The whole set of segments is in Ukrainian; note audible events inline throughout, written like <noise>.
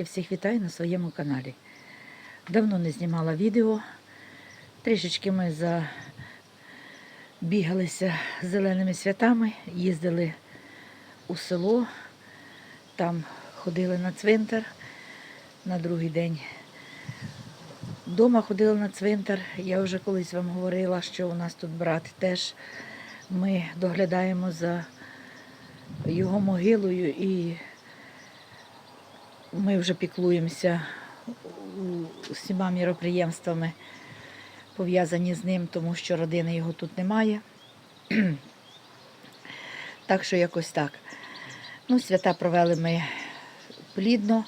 Я всіх вітаю на своєму каналі. Давно не знімала відео. Трішечки ми забігалися зеленими святами, їздили у село, там ходили на цвинтар на другий день. Дома ходили на цвинтар. Я вже колись вам говорила, що у нас тут брат теж. Ми доглядаємо за його могилою і ми вже піклуємося усіма міроприємствами, пов'язані з ним, тому що родини його тут немає. <clears throat> Так що якось так. Ну, свята провели ми плідно,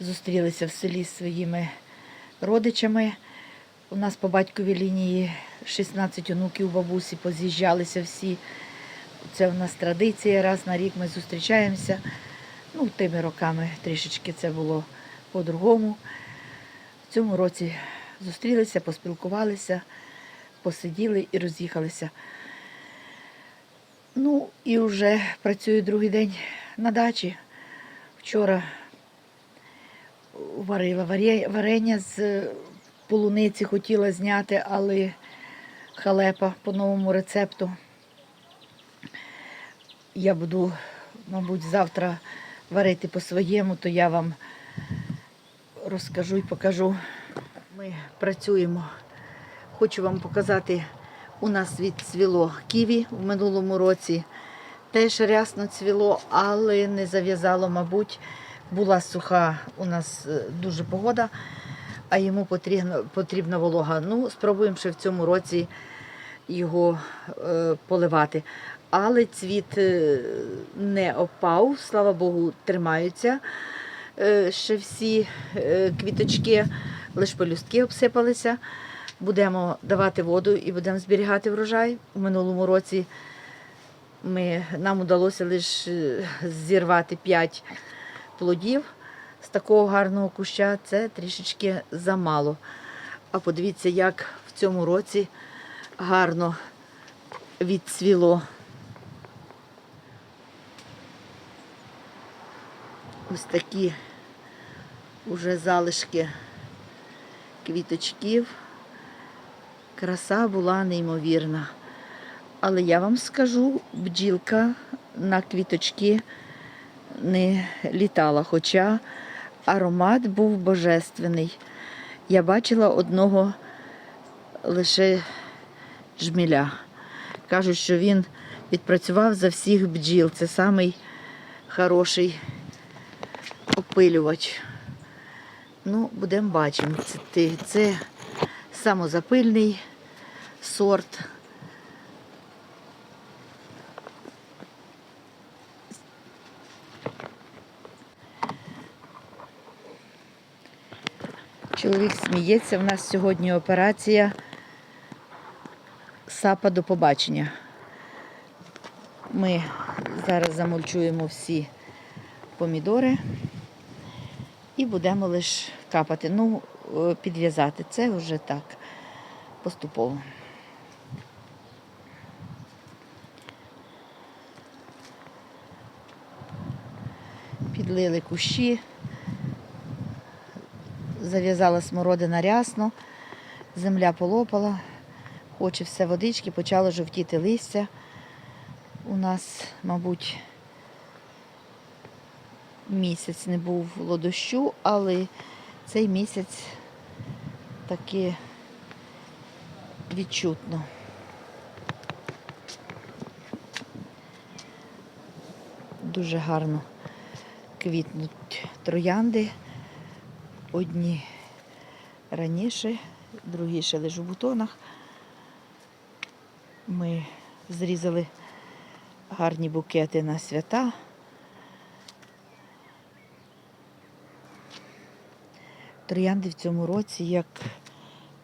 зустрілися в селі з своїми родичами. У нас по батьковій лінії 16 онуків бабусі поз'їжджалися всі. Це в нас традиція, раз на рік ми зустрічаємося. Ну, тими роками трішечки це було по-другому. В цьому році зустрілися, поспілкувалися, посиділи і роз'їхалися. Ну, і вже працюю другий день на дачі. Вчора варила варення з полуниці, хотіла зняти, але халепа по новому рецепту. Я буду, мабуть, завтра варити по-своєму, то я вам розкажу і покажу. Ми працюємо. Хочу вам показати, у нас відцвіло ківі в минулому році. Теж рясно цвіло, але не зав'язало, мабуть. Була суха у нас е, дуже погода, а йому потрібна, потрібна волога. Ну, спробуємо ще в цьому році його е, поливати. Але цвіт е, не опав, слава Богу, тримаються е, ще всі е, квіточки, лише пелюстки обсипалися. Будемо давати воду і будемо зберігати врожай. У минулому році ми, нам вдалося лише зірвати 5 плодів з такого гарного куща. Це трішечки замало. А подивіться, як в цьому році гарно відцвіло. Ось такі уже залишки квіточків. Краса була неймовірна. Але я вам скажу, бджілка на квіточки не літала, хоча аромат був божественний. Я бачила одного лише жміля. Кажуть, що він відпрацював за всіх бджіл. Це самий хороший опилювач. Ну, будемо бачимо. Це, це самозапильний сорт. Чоловік сміється. У нас сьогодні операція сапа до побачення. Ми зараз замульчуємо всі помідори і будемо лише капати. Ну, е, підв'язати це вже так, поступово. Підлили кущі, зав'язала смородина рясно, земля полопала, хоче все водички, почало жовтіти листя. У нас, мабуть, місяць не було дощу, але цей місяць таки відчутно. Дуже гарно квітнуть троянди. Одні раніше, другі ще лише в бутонах. Ми зрізали гарні букети на свята. Троянди в цьому році, як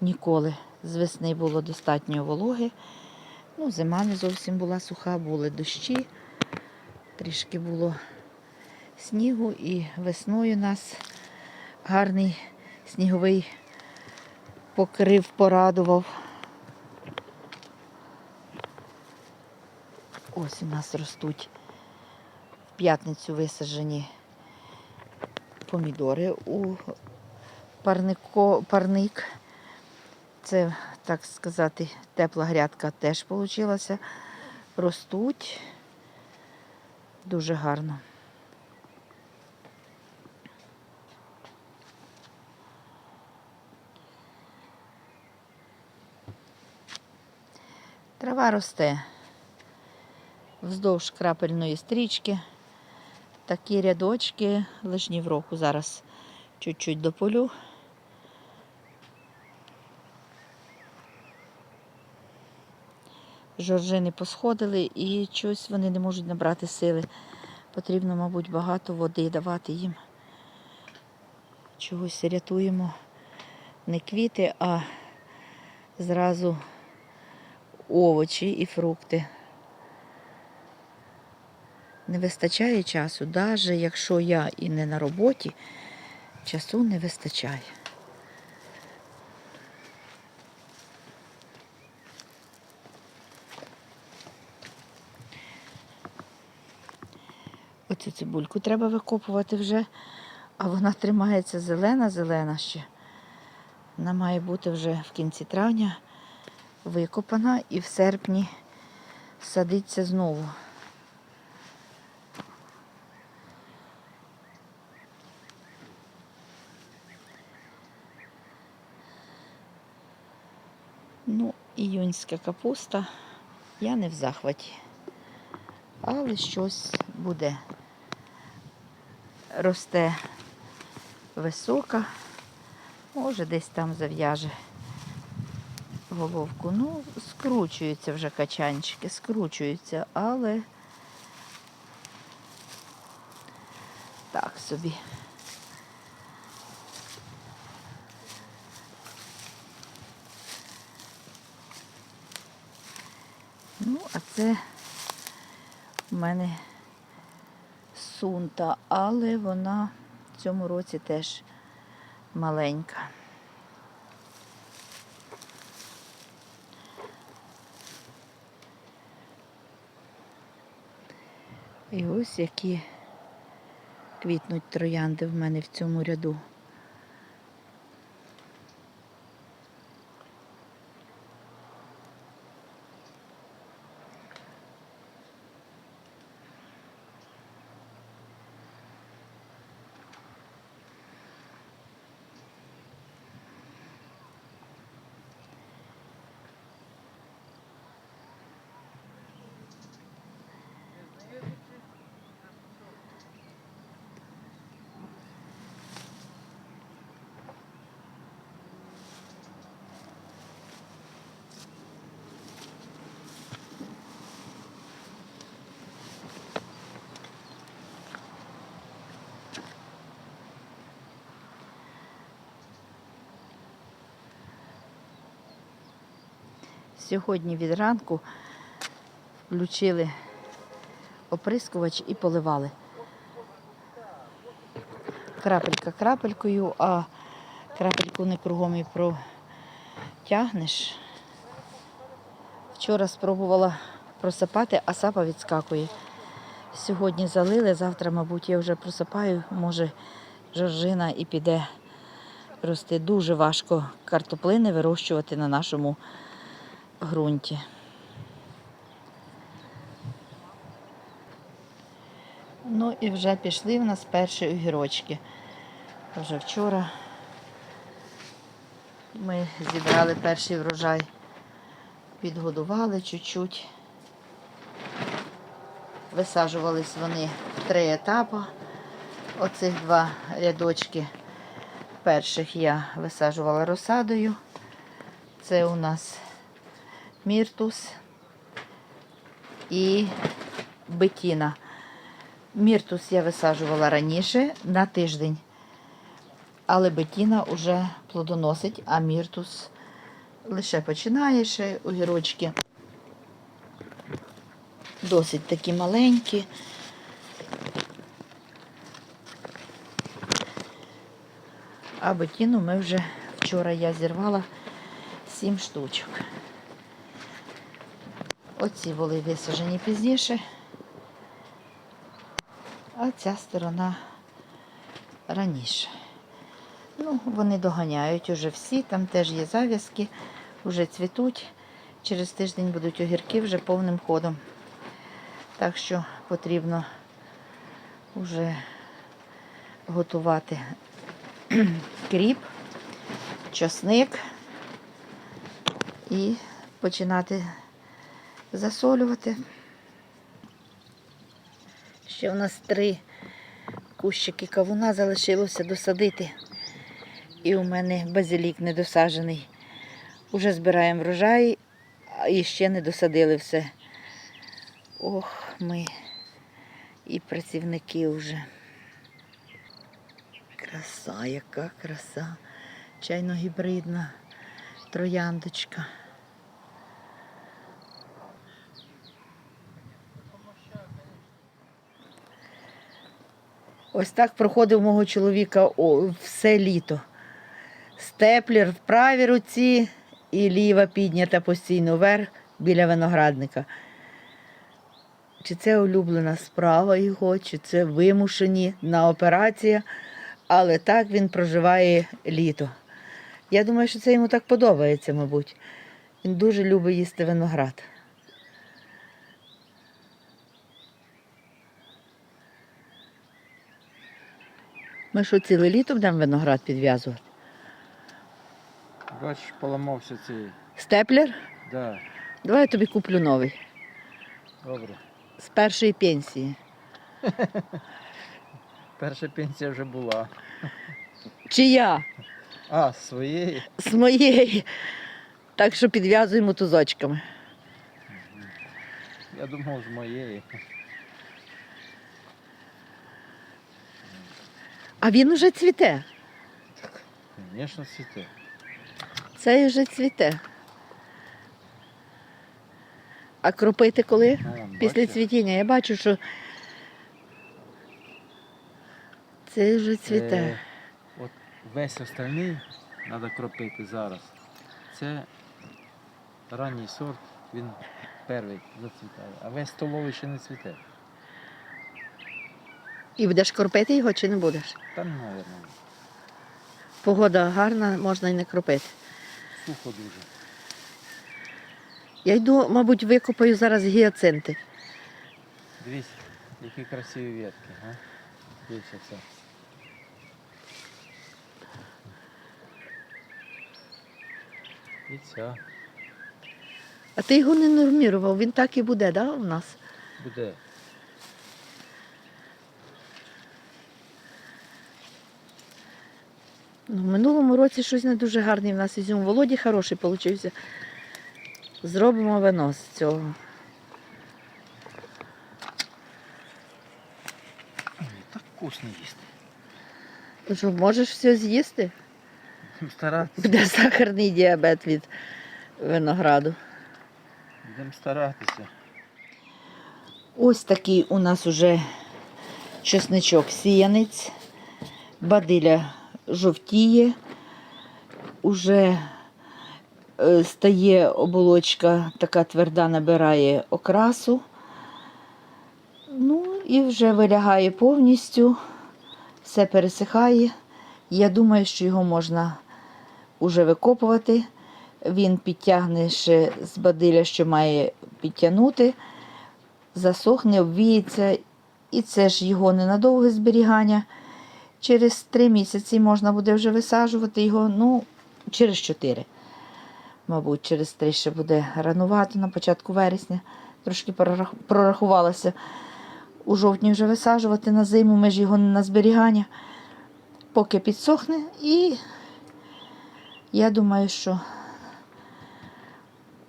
ніколи. З весни було достатньо вологи. Ну, зима не зовсім була суха, були дощі, трішки було снігу і весною нас гарний сніговий покрив порадував. Ось у нас ростуть в п'ятницю висаджені помідори у парнико, парник. Це, так сказати, тепла грядка теж вийшла. Ростуть дуже гарно. Трава росте вздовж крапельної стрічки. Такі рядочки лишні в року. Зараз чуть-чуть дополю. Жоржини посходили і щось вони не можуть набрати сили. Потрібно, мабуть, багато води давати їм. Чогось рятуємо не квіти, а зразу овочі і фрукти. Не вистачає часу, навіть якщо я і не на роботі, часу не вистачає. Оцю цибульку треба викопувати вже, а вона тримається зелена-зелена ще. Вона має бути вже в кінці травня викопана і в серпні садиться знову. Ну, іюнська капуста. Я не в захваті. Але щось буде. Росте висока, може десь там зав'яже головку. Ну, скручуються вже качанчики, скручуються, але так собі. Ну, а це в мене сунта, але вона в цьому році теж маленька. І ось які квітнуть троянди в мене в цьому ряду. Сьогодні від ранку включили оприскувач і поливали. Крапелька крапелькою, а крапельку не кругом і протягнеш. Вчора спробувала просипати, а сапа відскакує. Сьогодні залили, завтра, мабуть, я вже просипаю, може, жоржина і піде рости. Дуже важко картоплини вирощувати на нашому ґрунті. Ну і вже пішли в нас перші огірочки. Вже вчора ми зібрали перший врожай, підгодували чуть-чуть. Висаджувались вони в три етапи. Оцих два рядочки перших я висаджувала розсадою. Це у нас міртус і бетіна. Міртус я висаджувала раніше на тиждень, але бетіна вже плодоносить, а міртус лише починає ще огірочки. Досить такі маленькі. А бетіну ми вже вчора я зірвала сім штучок. Оці були висаджені пізніше, а ця сторона раніше. Ну, вони доганяють уже всі, там теж є зав'язки, вже цвітуть. Через тиждень будуть огірки вже повним ходом. Так що потрібно вже готувати <clears throat> кріп, часник і починати засолювати. Ще у нас три кущики кавуна залишилося досадити. І у мене базилік недосаджений. Уже збираємо врожай, і ще не досадили все. Ох, ми і працівники вже. Краса, яка краса. Чайно-гібридна трояндочка. Ось так проходив мого чоловіка все літо. Степлер в правій руці і ліва піднята постійно вверх біля виноградника. Чи це улюблена справа його, чи це вимушені на операція, але так він проживає літо. Я думаю, що це йому так подобається, мабуть. Він дуже любить їсти виноград. Ми що ціле літо будемо виноград підв'язувати? Бачиш, поламався цей. Степлер? Да, Давай я тобі куплю новий. добре. З першої пенсії. <laughs> Перша пенсія вже була. Чия? А, з своєї? З моєї. Так що підв'язуємо тузочками. Я думав, з моєї. А він уже цвіте. Звісно, цвіте. Цей вже цвіте. А кропити коли? А, Після бачиш? цвітіння. Я бачу, що цей вже цвіте. Е, от весь остальний треба кропити зараз. Це ранній сорт, він перший зацвітає, а весь столовий ще не цвіте. І будеш кропити його чи не будеш? Там, мабуть, Погода гарна, можна і не кропити. сухо дуже. Я йду, мабуть, викопаю зараз гіацинти. Дивись, які красиві ветки, а? Дивись оце. І ця А ти його не нормірував, він так і буде, да, у нас? буде. Ну, в минулому році щось не дуже гарний в нас ізюм. Володі хороший получився. Зробимо вино з цього. Ой, Так вкусно їсти. Ти що, можеш все з'їсти? Старатися. Буде сахарний діабет від винограду. Будемо старатися. Ось такий у нас уже чесничок сіянець, бадиля жовтіє, уже е, стає оболочка, така тверда, набирає окрасу. Ну і вже вилягає повністю, все пересихає. Я думаю, що його можна уже викопувати. Він підтягне ще з бадиля, що має підтягнути засохне, обвіється, і це ж його ненадовге зберігання. Через три місяці можна буде вже висаджувати його, ну, через чотири. Мабуть, через три ще буде ранувати на початку вересня. Трошки прорахувалася. У жовтні вже висаджувати на зиму, ми ж його на зберігання. Поки підсохне, і я думаю, що,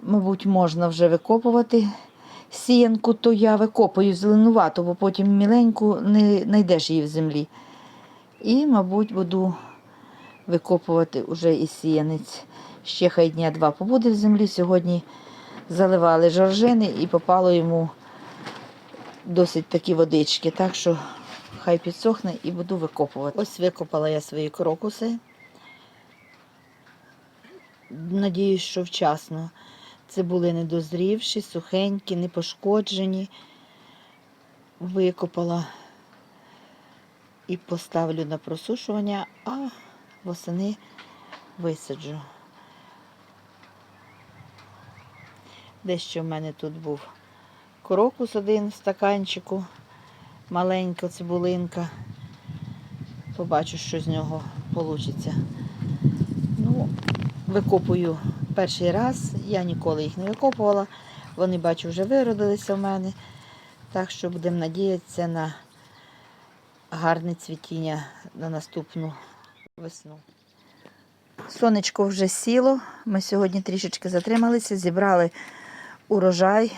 мабуть, можна вже викопувати сіянку, то я викопую зеленувату, бо потім міленьку не знайдеш її в землі. І, мабуть, буду викопувати вже і сіянець. Ще хай дня два побуде в землі. Сьогодні заливали жоржини і попало йому досить такі водички. Так що хай підсохне і буду викопувати. Ось викопала я свої крокуси. Надіюсь, що вчасно. Це були недозрівші, сухенькі, не пошкоджені. Викопала. І поставлю на просушування, а восени висаджу. Дещо в мене тут був крокус один в стаканчику, маленька цибулинка. Побачу, що з нього вийде. Ну, викопую перший раз. Я ніколи їх не викопувала. Вони, бачу, вже виродилися в мене. Так що будемо надіятися на гарне цвітіння на наступну весну. Сонечко вже сіло. Ми сьогодні трішечки затрималися, зібрали урожай,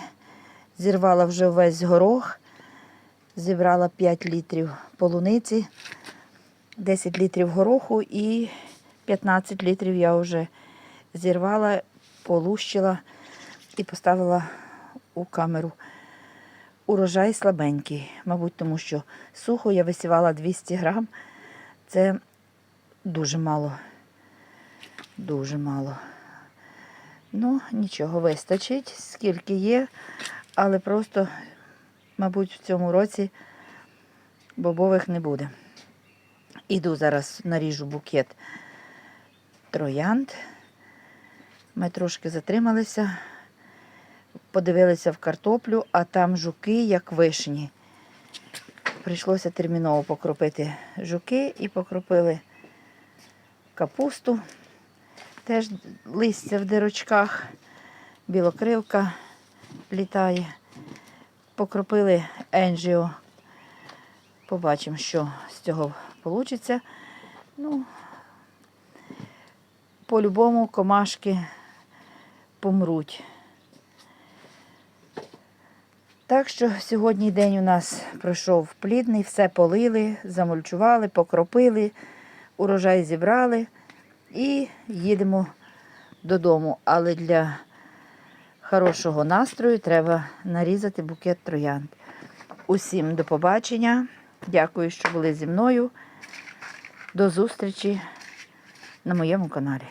зірвала вже весь горох, зібрала 5 літрів полуниці, 10 літрів гороху і 15 літрів я вже зірвала, полущила і поставила у камеру. Урожай слабенький, мабуть, тому що сухо я висівала 200 грам. Це дуже мало. Дуже мало. Ну, нічого, вистачить, скільки є, але просто, мабуть, в цьому році бобових не буде. Іду зараз наріжу букет троянд. Ми трошки затрималися, подивилися в картоплю, а там жуки, як вишні. Прийшлося терміново покропити жуки і покропили капусту. Теж листя в дирочках, білокрилка літає. Покропили енджіо. Побачимо, що з цього вийде. Ну, по-любому комашки помруть. Так що сьогодні день у нас пройшов плідний, все полили, замульчували, покропили, урожай зібрали і їдемо додому. Але для хорошого настрою треба нарізати букет троянд. Усім до побачення. Дякую, що були зі мною. До зустрічі на моєму каналі.